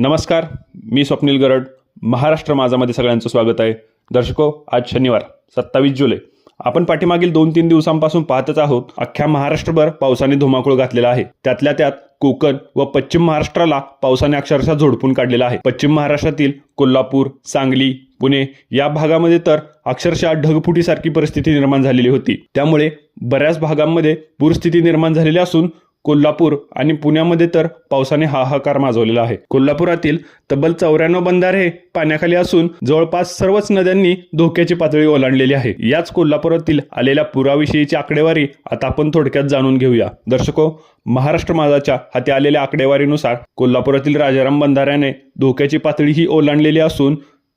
नमस्कार मी स्वप्नील गरड. महाराष्ट्र माझामध्ये सगळ्यांचं स्वागत आहे. दर्शको आज शनिवार सत्तावीस जुलै. आपण पाठीमागील दोन तीन दिवसांपासून पाहतच आहोत अख्ख्या महाराष्ट्रभर पावसाने धुमाकूळ घातलेला आहे. त्यातल्या त्यात कोकण व पश्चिम महाराष्ट्राला पावसाने अक्षरशः झोडपून काढलेला आहे. पश्चिम महाराष्ट्रातील कोल्हापूर सांगली पुणे या भागामध्ये तर अक्षरशः ढगफुटीसारखी परिस्थिती निर्माण झालेली होती. त्यामुळे बऱ्याच भागांमध्ये पूरस्थिती निर्माण झालेली असून कोल्हापूर आणि पुण्यामध्ये तर पावसाने हाहाकार माजवलेला आहे. कोल्हापुरातील तब्बल चौऱ्याण्णव बंधारे हे पाण्याखाली असून जवळपास सर्वच नद्यांनी धोक्याची पातळी ओलांडलेली आहे. याच कोल्हापुरातील आलेल्या पुराविषयीची आकडेवारी आता आपण थोडक्यात जाणून घेऊया. दर्शको महाराष्ट्र माझाच्या हाती आलेल्या आकडेवारीनुसार कोल्हापुरातील राजाराम बंधाऱ्याने धोक्याची पातळी ही ओलांडलेली असून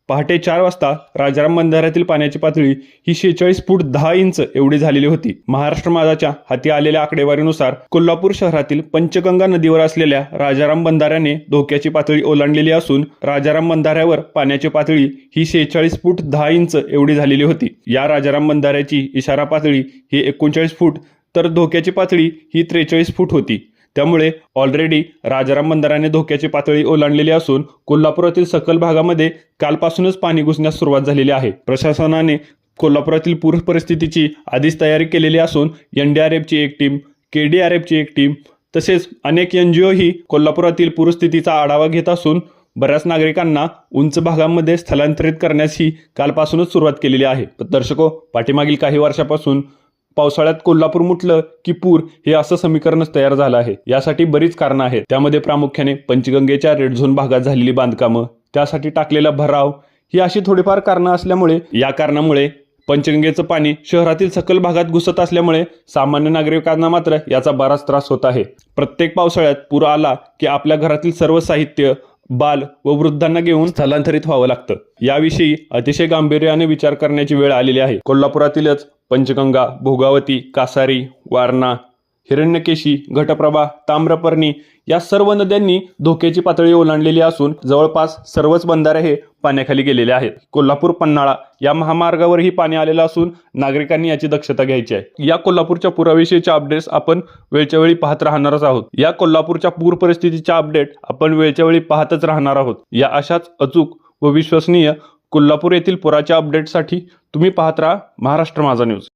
पहाटे चार वाजता राजाराम बंधाऱ्यातील पाण्याची पातळी ही शेहेचाळीस फूट दहा इंच एवढी झालेली होती. महाराष्ट्र माझाच्या हाती आलेल्या आकडेवारीनुसार कोल्हापूर शहरातील पंचगंगा नदीवर असलेल्या राजाराम बंधाऱ्याने धोक्याची पातळी ओलांडलेली असून राजाराम बंधाऱ्यावर पाण्याची पातळी ही शेहेचाळीस फूट दहा इंच एवढी झालेली होती. या राजाराम बंधाऱ्याची इशारा पातळी ही एकोणचाळीस फूट तर धोक्याची पातळी ही त्रेचाळीस फूट होती. त्यामुळे ऑलरेडी राजाराम बंदराने धोक्याची पातळी ओलांडलेली असून कोल्हापुरातील सकल भागामध्ये कालपासूनच पाणी घुसण्यास सुरुवात झालेली आहे. प्रशासनाने कोल्हापुरातील पूर परिस्थितीची आधीच तयारी केलेली असून एन डी आर एफची एक टीम के डी आर एफची एक टीम तसेच अनेक एन जी ओही कोल्हापुरातील पूरस्थितीचा आढावा घेत असून बऱ्याच नागरिकांना उंच भागांमध्ये स्थलांतरित करण्यास ही कालपासूनच सुरुवात केलेली आहे. दर्शको पाठीमागील काही वर्षापासून पावसाळ्यात कोल्हापूर मुटलं की पूर हे असं समीकरणच तयार झालं आहे. यासाठी बरीच कारणं आहेत. त्यामध्ये प्रामुख्याने पंचगंगेच्या रेड झोन भागात झालेली बांधकामं त्यासाठी टाकलेला भराव ही अशी थोडीफार कारणं असल्यामुळे या कारणामुळे पंचगंगेचं पाणी शहरातील सकल भागात घुसत असल्यामुळे सामान्य नागरिकांना मात्र याचा बराच त्रास होत आहे. प्रत्येक पावसाळ्यात पूर आला की आपल्या घरातील सर्व साहित्य बाल व वृद्धांना घेऊन स्थलांतरित व्हावं लागतं. याविषयी अतिशय गांभीर्याने विचार करण्याची वेळ आलेली आहे. कोल्हापुरातीलच पंचगंगा भोगावती कासारी वारणा हिरण्यकेशी घटप्रभा ताम्रपर्णी या सर्व नद्यांनी धोक्याची पातळी ओलांडलेली असून जवळपास सर्वच बंधारे हे पाण्याखाली गेलेले आहेत. कोल्हापूर पन्हाळा या महामार्गावरही पाणी आलेलं असून नागरिकांनी याची दक्षता घ्यायची आहे. या कोल्हापूरच्या पुराविषयीच्या अपडेट्स आपण वेळच्या वेळी पाहत राहणारच आहोत. या कोल्हापूरच्या पूर परिस्थितीच्या अपडेट आपण वेळच्या वेळी पाहतच राहणार आहोत. या अशाच अचूक व विश्वसनीय कोल्हापूर येथील पुराच्या अपडेटसाठी तुम्ही पाहत राहा महाराष्ट्र माझा न्यूज